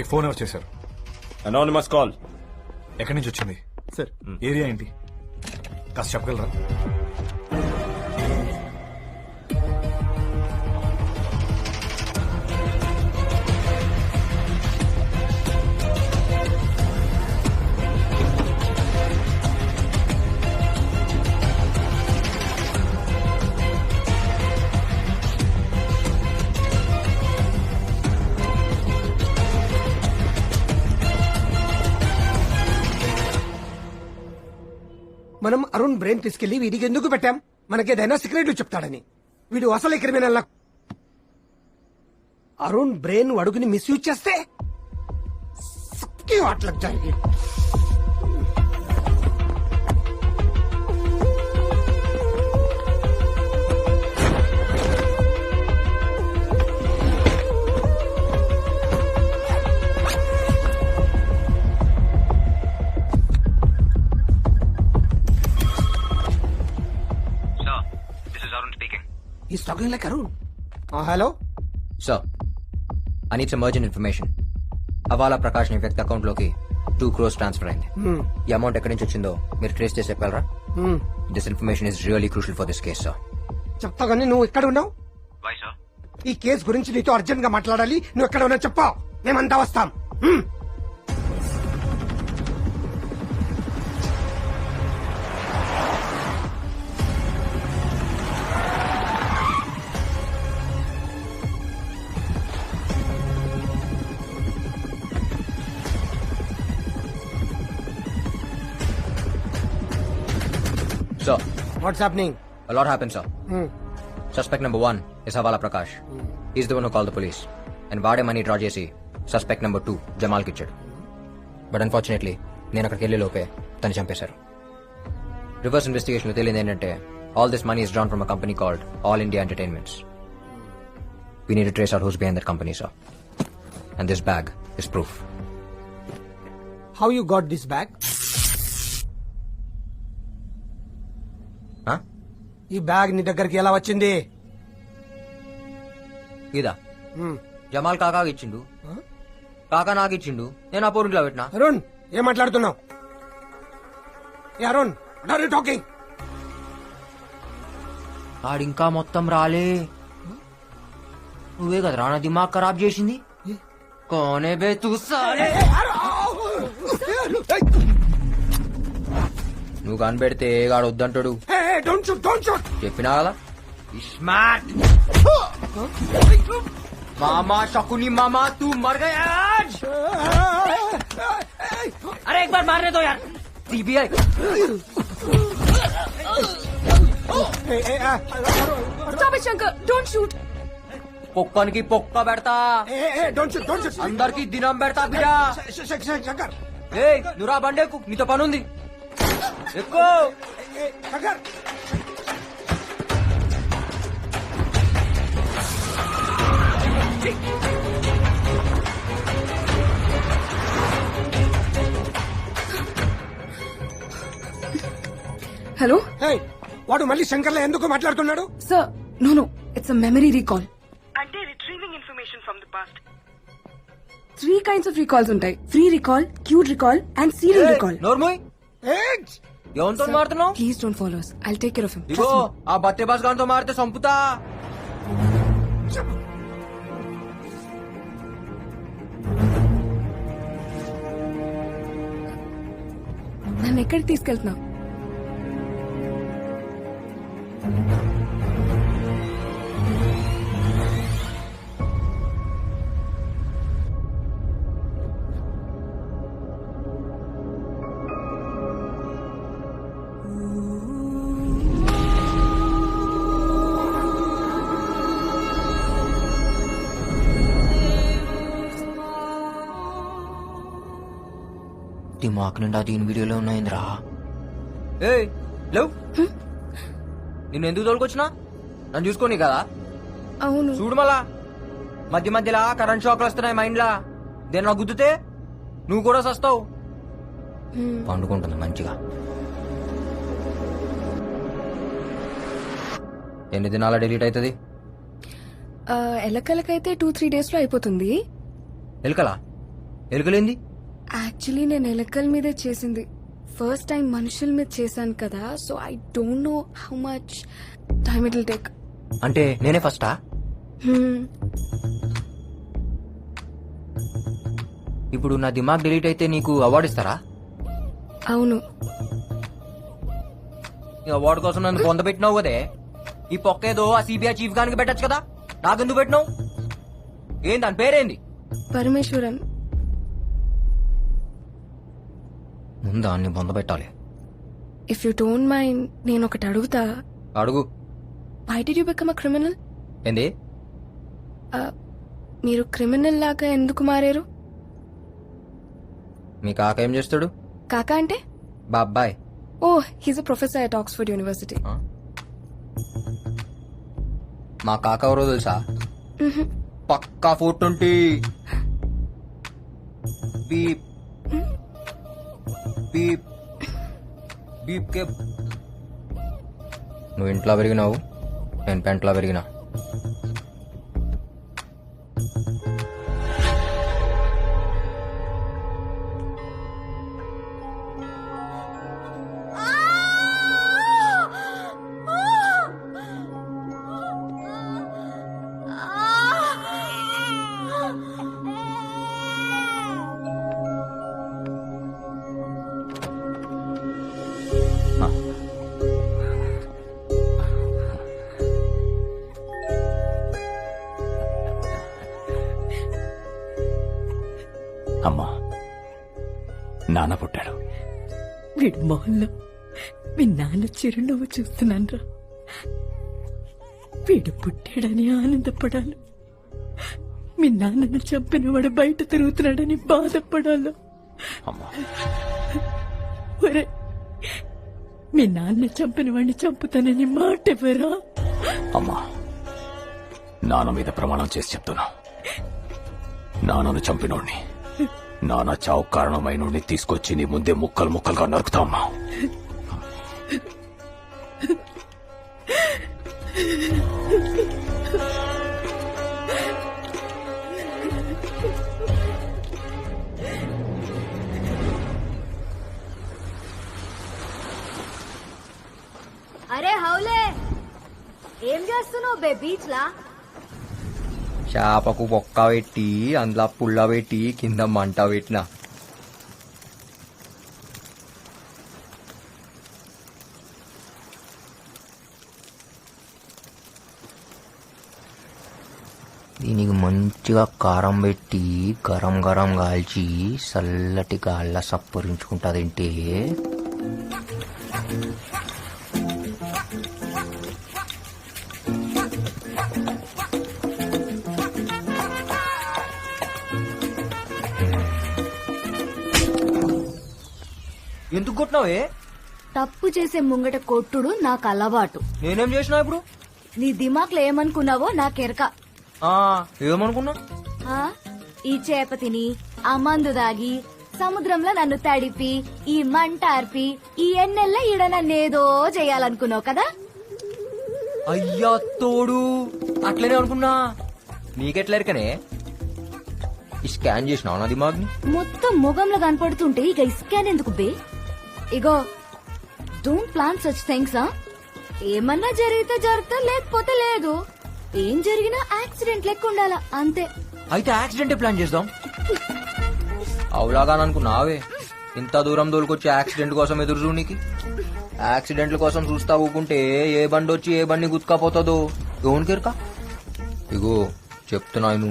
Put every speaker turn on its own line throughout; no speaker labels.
మీకు ఫోన్ ఎవరు చేశారు?
అనానిమస్ కాల్
ఎక్కడి నుంచి వచ్చింది?
సార్.
ఏరియా ఏంటి? కాస్త చెప్పగలరా?
మనం అరుణ్ బ్రెయిన్ తీసుకెళ్ళి వీడికి ఎందుకు పెట్టాం? మనకేదైనా సీక్రెట్లు చెప్తాడని. వీడు అసలు క్రిమినల్ అరుణ్ బ్రెయిన్ అడుగుని మిస్యూజ్ చేస్తే సబ్కి వాట్లకు జరిగి
speaking.
Is talking like Arun
hello sir I needs emergent information Hawala ప్రకాష్ని వ్యక్తి అకౌంట్లోకి టూ క్రోర్స్ ట్రాన్స్ఫర్ అయింది. ఈ అమౌంట్ ఎక్కడి నుంచి వచ్చిందో మీరు ట్రేస్ చేసి చెప్పగలరా? This information is really crucial for this case sir
చెప్తా కానీ నువ్వు ఎక్కడ ఉన్నావు?
Why, sir?
ఈ కేసు గురించి నీతో అర్జెంట్గా మాట్లాడాలి. నువ్వు ఎక్కడ ఉన్నా చెప్పా. మేమంతా వస్తాం. What's happening
a lot happened sir. Suspect number one is Hawala Prakash is the one call the police and వాడే మనీ డ్రా చేసి సస్పెక్ట్ నెంబర్ టూ జమాల్కి ఇచ్చాడు. బట్ అన్ఫార్చునేట్లీ నేను అక్కడికి వెళ్ళే లోపే తను చంపేశారు. రివర్స్ ఇన్వెస్టిగేషన్లో తేలింది ఏంటంటే all this money is drawn from a company called all India entertainments we need trace out who's behind that company sir and this bag is proof
how you got this bag ఈ bag నీ దగ్గరికి ఎలా వచ్చింది?
ఇదా? జమాల్ కాకా ఇచ్చిండు. కాకా నాకు ఇచ్చిండు. నేను ఆ పోరింట్లో పెట్టినా.
అరుణ్ ఏం మాట్లాడుతున్నావు? ఏ అరుణ్ ఆర్ యూ టాకింగ్
ఆడింకా మొత్తం రాలే. నువ్వే కదా రానా దిమాగ్ ఖరాబ్ చేసింది? కోనే బే తూ సాలే నువ్వు కనిపెడితే గాడు వద్దంటాడు?
డోంట్ షూట్ డోంట్ షూట్
చెప్పినా కదా స్మార్ట్ మామా शकुनी मामा तू मर गया आज अरे एक बार मारने दो यार CBI
Stop it, Shankar. Don't shoot.
పొక్కనికి పొక్క పెడతా
డోంట్ షూట్ డోంట్ షూట్
అందరికి దినం పెడతా బిడ్డా
శంకర్
ఏ నురా బండేకు నీతో పనుంది ఎక్కువ
శంకర్ హలో? వాడు మళ్ళీ శంకర్ ఎందుకు మాట్లాడుతున్నాడు?
Sir no no it's a memory recall
అంటే retrieving information from the past
three kinds of recalls ఉంటాయి. Free recall cued recall and serial recall
normal
age!
ఎవంతో మారుతున్నావు?
ప్లీజ్
ఐల్
టేక్ కేర్
ఆ బట్టే బాస్ గాంతో మారితే సంపుతా
నన్ను ఎక్కడికి తీసుకెళ్తున్నావు?
దిమాక్ నిండా దీని వీడియోలో ఉన్నాయిందిరా. ఏ లేవు. నిన్ను ఎందుకు తోలుకొచ్చినా? నన్ను చూసుకోని కదా?
అవును.
చూడు మళ్ళా. మధ్య మధ్యలో కరెంట్ షాక్లు వస్తున్నాయి మైండ్ లా. దేని నాకు గుద్దుతే? నువ్వు కూడా సస్తావు. పండుకుంటుంది మంచిగా. ఎన్ని దినాల డిలీట్ అవుతుంది
ఎలకలకైతే టూ త్రీ డేస్లో అయిపోతుంది.
ఎలుకలా? ఎలుకలేంది?
యాక్చువల్లీ నేను ఎలకల మీదే చేసింది. ఫస్ట్ టైం మనుషుల మీద చేశాను కదా so I don't know how much time it will take
అంటే నేనే ఫస్టా ఇప్పుడు నా దిమాగ్ డిలీట్ అయితే నీకు అవార్డు ఇస్తారా?
అవును.
ఈ అవార్డు కోసం నన్ను పొందబెట్టినావు కదే. ఈ పొక్క ఏదో ఆ సిబిఐ చీఫ్ గానికి పెట్టచ్చు కదా. నాకెందుకు పెట్టినావు? ఏం దాని పేరేంది?
పరమేశ్వరన్.
ముందు దాన్ని పొందబెట్టాలి
ఇఫ్ యూ డోంట్ మైండ్ నేను ఒకటి అడుగుతా?
అడుగు.
Why did you become a criminal
ఏంది?
మీరు క్రిమినల్ లాగా ఎందుకు మారారు?
మీ కాక ఏం చేస్తాడు?
కాకా అంటే?
బాబాయ్
ఓ he's a professor at Oxford university
మా కాక ఎవరో తెలుసా? పక్కా ఫోర్ ట్వంటీ. బీప్. బీప్ కే నువ్వు ఇంట్లో పెరిగినావు నేను పెంట్లో పెరిగినా.
వీడి మొహంలో మీ నాన్న చిరునవ్వు చూస్తున్నాన్రా. వీడు పుట్టాడని ఆనందపడాలి. మీ నాన్నను చంపిన వాడు బయట తిరుగుతున్నాడని బాధపడాలి.
అమ్మా.
ఒరే మీ నాన్న చంపిన వాడిని చంపుతానని మాట ఎవరా
అమ్మా నాన్న మీద ప్రమాణం చేసి చెప్తున్నా. నాన్నను చంపినోడిని నానా చావు కారణమైన తీసుకొచ్చి నీ ముందే ముక్కలు ముక్కలుగా నరుకుతా అమ్మా
అరే హౌలే! ఏం చేస్తున్నావు బే బీచ్ లా?
చేపకు బొక్క పెట్టి అందులో పుల్ల పెట్టి కింద మంట పెట్టిన. దీనికి మంచిగా కారం పెట్టి గరం గరం కాల్చి చల్లటి గాళ్ళ సప్పరించుకుంటాదంటే కొట్టినావే
తప్పు చేసే ముంగట కొట్టుడు నాకు అలవాటు.
నేనేం చేసినా ఇప్పుడు?
నీ దిమాక్లో ఏమనుకున్నావో నాకెరక
ఆ, ఏమనుకున్నా?
ఆ? ఈ చేప తిని ఆ మందు దాగి సముద్రంలో నన్ను తడిపి ఈ మంట ఆర్పి ఈ ఎన్నెల్ల ఈడ నన్నేదో చేయాలనుకున్నావు కదా?
అయ్యా తోడు! అట్లనే అనుకున్నా. నీకెట్లా ఎరకనే ఈ స్కాన్ చేసినావు నా దిమాగ్ని?
మొత్తం ముఖంలో కనపడుతుంటే ఇక ఇస్కాన్ ఎందుకు బే? ఇగో డోంట్ ప్లాన్ సచ్ థింగ్స్ ఏమన్నా జరిగితే జరుగుతా లేకపోతే లేదు. ఏం జరిగినా యాక్సిడెంట్ లెక్క ఉండాలా అంతే.
అయితే యాక్సిడెంట్ ప్లాన్ చేద్దాం? అవులాగా అనుకున్నావే ఇంత దూరం దోలుకొచ్చి యాక్సిడెంట్ కోసం ఎదురు చూనికి యాక్సిడెంట్ల కోసం చూస్తా ఊకుంటే ఏ బండి వచ్చి ఏ బండి గుత్తుకపోతుందో. కెరకా ఇగో చెప్తున్నాను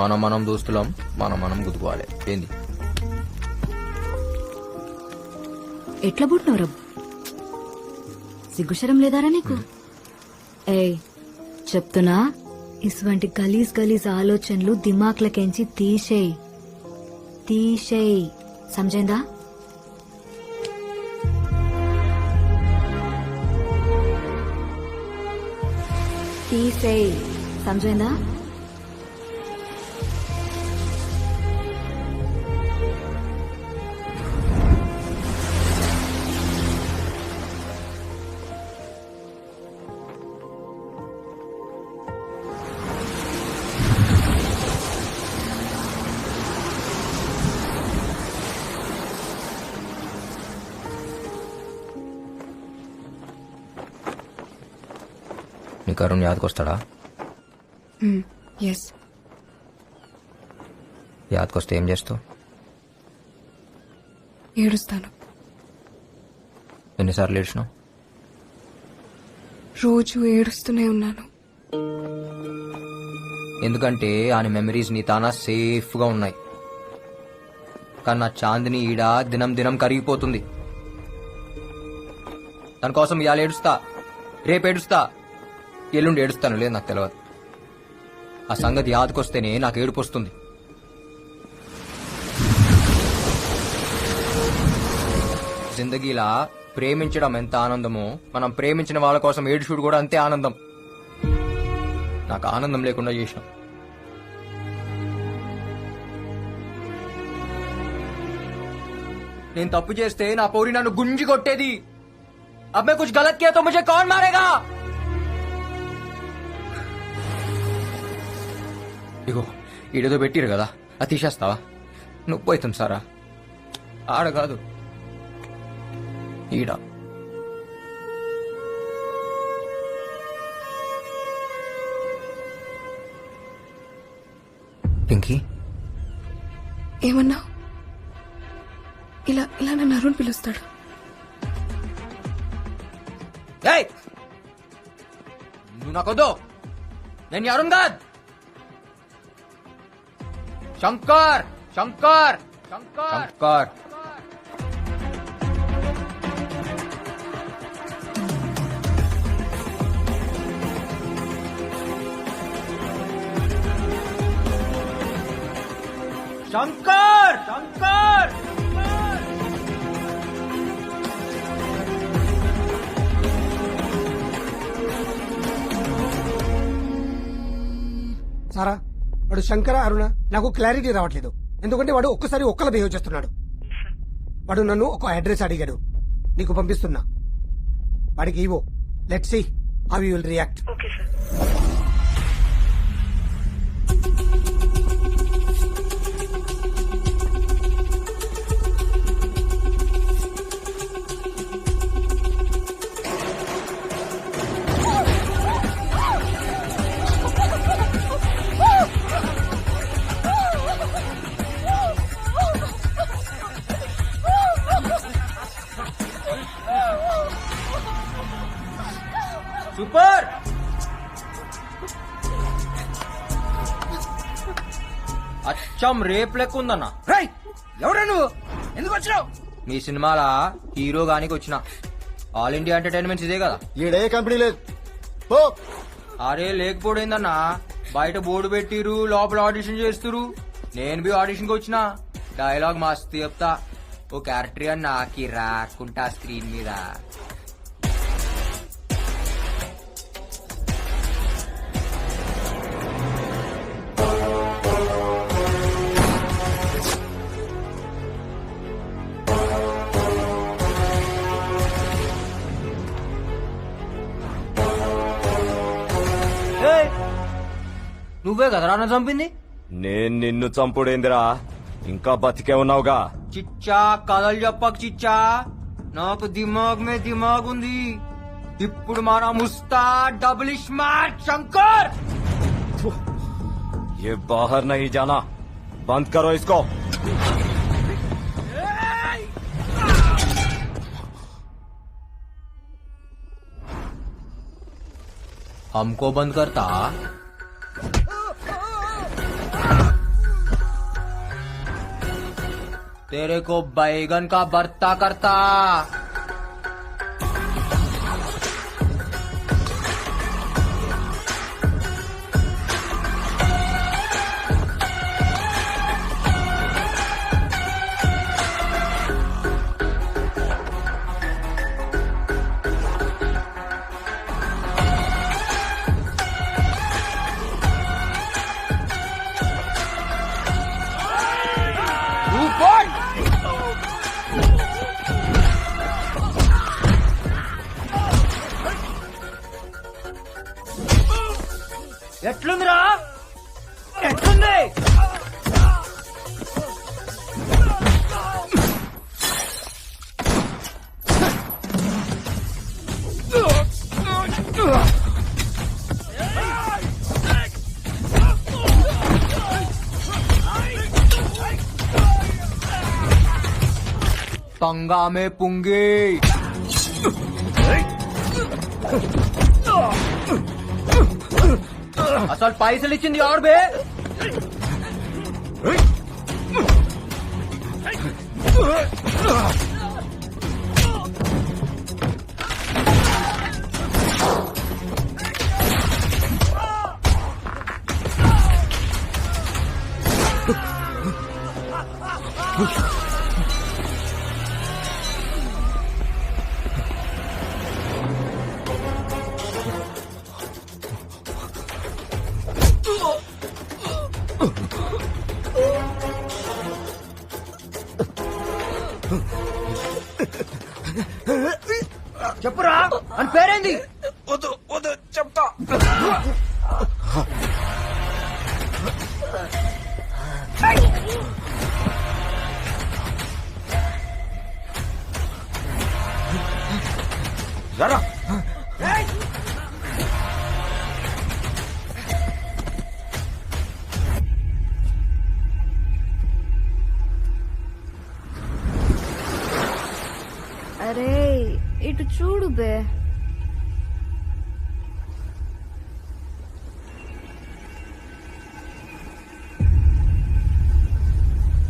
మనం మనం దోస్తులం మనం మనం గుద్దుకోవాలి. ఏంది?
ఎట్లా పుట్టినవరా? సిగ్గుశరం లేదారా నీకు? ఏయ్ చెప్తున్నా? ఇటువంటి గలీజ్ గలీజ్ ఆలోచనలు దిమాక్లకెంచి తీసేయ్. తీసేయ్. సమజైందా? తీసేయ్. సమజైందా?
నీకు అరుణ్ యాదకొస్తాడా
ఎస్
యాదకొస్తే ఏం చేస్తావు?
ఏడుస్తాను.
ఎన్నిసార్లు ఏడ్చినావు?
రోజు ఏడుస్తూనే ఉన్నాను.
ఎందుకంటే ఆయన మెమరీస్ నీ తానా సేఫ్గా ఉన్నాయి. కానీ నా చాందిని ఈడ దినం దినం కరిగిపోతుంది. తన కోసం ఇవాళ ఏడుస్తా. రేపు ఏడుస్తా. ఎల్లుండి ఏడుస్తాను లేదు నాకు తెలియదు ఆ సంగతి యాదకొస్తేనే నాకు ఏడుపు వస్తుంది. జిందగీలా ప్రేమించడం ఎంత ఆనందమో మనం ప్రేమించిన వాళ్ళ కోసం ఏడుచుడు కూడా అంతే ఆనందం. నాకు ఆనందం లేకుండా చేసినాం. నేను తప్పు చేస్తే నా పౌరి నన్ను గుంజి కొట్టేది. అబ్బాయి కొంచెం గలత్ కే किया तो मुझे ఇగో ఈడేదో పెట్టిరు కదా అది తీసేస్తావా? నొప్పి అవుతుంది సారా ఆడ కాదు. ఈడ. పింకీ?
ఏమన్నా? ఇలా ఇలా నన్ను అరుణ్ పిలుస్తాడు.
ఏయ్! నువ్వు నాకొద్దు. నేను అరుణ్ కాద్. శంకర్ శంకర్ శంకర్ శంకర్ శంకర్
వాడు శంకర అరుణ నాకు క్లారిటీ రావట్లేదు. ఎందుకంటే వాడు ఒక్కసారి ఒక్కలా బిహేవ్ చేస్తున్నాడు. వాడు నన్ను ఒక అడ్రస్ అడిగాడు. నీకు పంపిస్తున్నా. వాడికి ఇవో let see how you will
react okay
sir అచ్చం రేప్ లెక్క ఉందన్న
ఎవరా నువ్వు? ఎందుకు వచ్చినావు?
మీ సినిమాల? హీరో గానికి వచ్చిన. ఆల్ ఇండియా ఎంటర్టైన్మెంట్స్ ఇదే కదా.
ఈడే కంపెనీ లేదు. పో.
అరే లేకపోయిందన్నా బయట బోర్డు పెట్టిరు లోపల ఆడిషన్ చేస్తురు. నేను బి ఆడిషన్కి వచ్చిన. డైలాగ్ మస్తు చెప్తా. ఓ క్యారెక్టర్ అని నాకి రాకుంటా స్క్రీన్ మీద. నువ్వే కదా రాన్న చంపింది
నేను నిన్ను చంపుడేందిరా ఇంకా బతికే ఉన్నావుగా
చిచ్చా కథలు చెప్పక చిచ్చా నాకు దిమాగ్ మే దిమాగ్ ఉంది ఇప్పుడు మన ముస్తా డబుల్ స్మార్ట్ శంకర్
ये बाहर नहीं जाना बंद करो इसको
हमको बंद करता। तेरे को बैगन का बर्ता करता। తంగామే పుంగి. అసలు పైసలు ఇచ్చింది ఎవరు బే? చెప్పురా
జరా
అరే